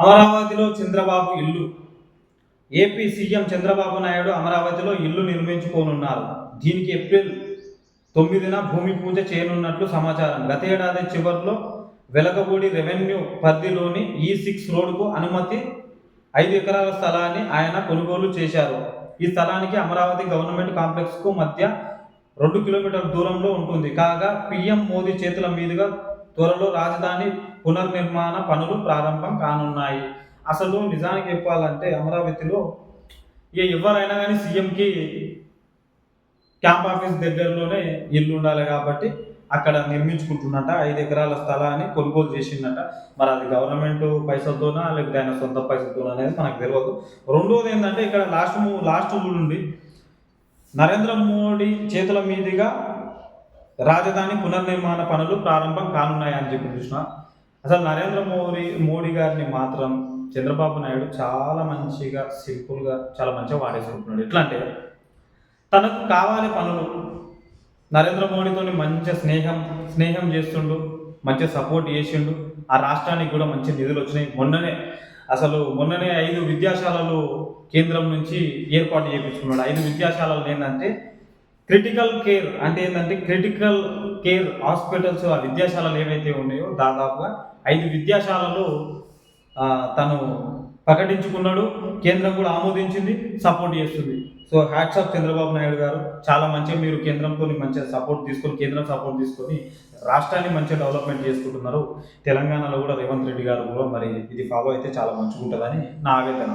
అమరావతిలో చంద్రబాబు ఇల్లు. AP CM Chandrababu Naidu అమరావతిలో ఇల్లు నిర్మించుకోనున్నారు. దీనికి ఏప్రిల్ తొమ్మిదిన భూమి పూజ చేయనున్నట్లు సమాచారం. గత ఏడాది చివరిలో వెలగపూడి రెవెన్యూ పరిధిలోని e ఈ సిక్స్ రోడ్డుకు అనుమతి ఐదు ఎకరాల స్థలాన్ని ఆయన కొనుగోలు చేశారు. ఈ స్థలానికి అమరావతి గవర్నమెంట్ కాంప్లెక్స్కు మధ్య రెండు కిలోమీటర్ల దూరంలో ఉంటుంది. కాగా పిఎం మోదీ చేతుల మీదుగా త్వరలో రాజధాని పునర్నిర్మాణ పనులు ప్రారంభం కానున్నాయి. అసలు నిజానికి చెప్పాలంటే అమరావతిలో ఇక ఎవరైనా కానీ సీఎంకి క్యాంప్ ఆఫీస్ దగ్గరలోనే ఇల్లు ఉండాలి కాబట్టి అక్కడ నిర్మించుకుంటున్నట ఐదు ఎకరాల స్థలాన్ని కొనుగోలు చేసిందట. మరి అది గవర్నమెంట్ పైసలతోనా లేకపోతే ఆయన సొంత పైసలతోనా అనేది మనకు తెలియదు రెండోది ఏంటంటే ఇక్కడ లాస్ట్ లాస్ట్ నుండి నరేంద్ర మోడీ చేతుల మీదుగా రాజధాని పునర్నిర్మాణ పనులు ప్రారంభం కానున్నాయని చెప్పి చూసిన అసలు నరేంద్ర మోడీ మోడీ గారిని మాత్రం చంద్రబాబు నాయుడు చాలా మంచిగా సింపుల్గా చాలా మంచిగా వాడేసుకుంటున్నాడు. ఎట్లా అంటే తనకు కావాలి పనులు నరేంద్ర మోడీతో మంచి స్నేహం స్నేహం చేస్తుండు మంచి సపోర్ట్ చేసిండు. ఆ రాష్ట్రానికి కూడా మంచి నిధులు వచ్చినాయి. మొన్ననే అసలు మొన్ననే ఐదు విద్యాశాలలు కేంద్రం నుంచి ఏర్పాటు చేయించుకున్నాడు ఐదు విద్యాశాలలు ఏంటంటే క్రిటికల్ కేర్ అంటే ఏంటంటే క్రిటికల్ కేర్ హాస్పిటల్స్ ఆ విద్యాశాలలు ఏవైతే ఉన్నాయో దాదాపుగా ఐదు విద్యాశాలలు తను ప్రకటించుకున్నాడు కేంద్రం కూడా ఆమోదించింది సపోర్ట్ చేస్తుంది. So hats off Chandrababu Naidu garu చాలా మంచిగా మీరు కేంద్రంతో మంచిగా సపోర్ట్ తీసుకొని కేంద్రం సపోర్ట్ తీసుకొని రాష్ట్రాన్ని మంచిగా డెవలప్మెంట్ చేసుకుంటున్నారు. తెలంగాణలో కూడా రేవంత్ రెడ్డి గారు కూడా మరి ఇది ఫాలో అయితే చాలా మంచిగా ఉంటుందని నా ఆవేదన.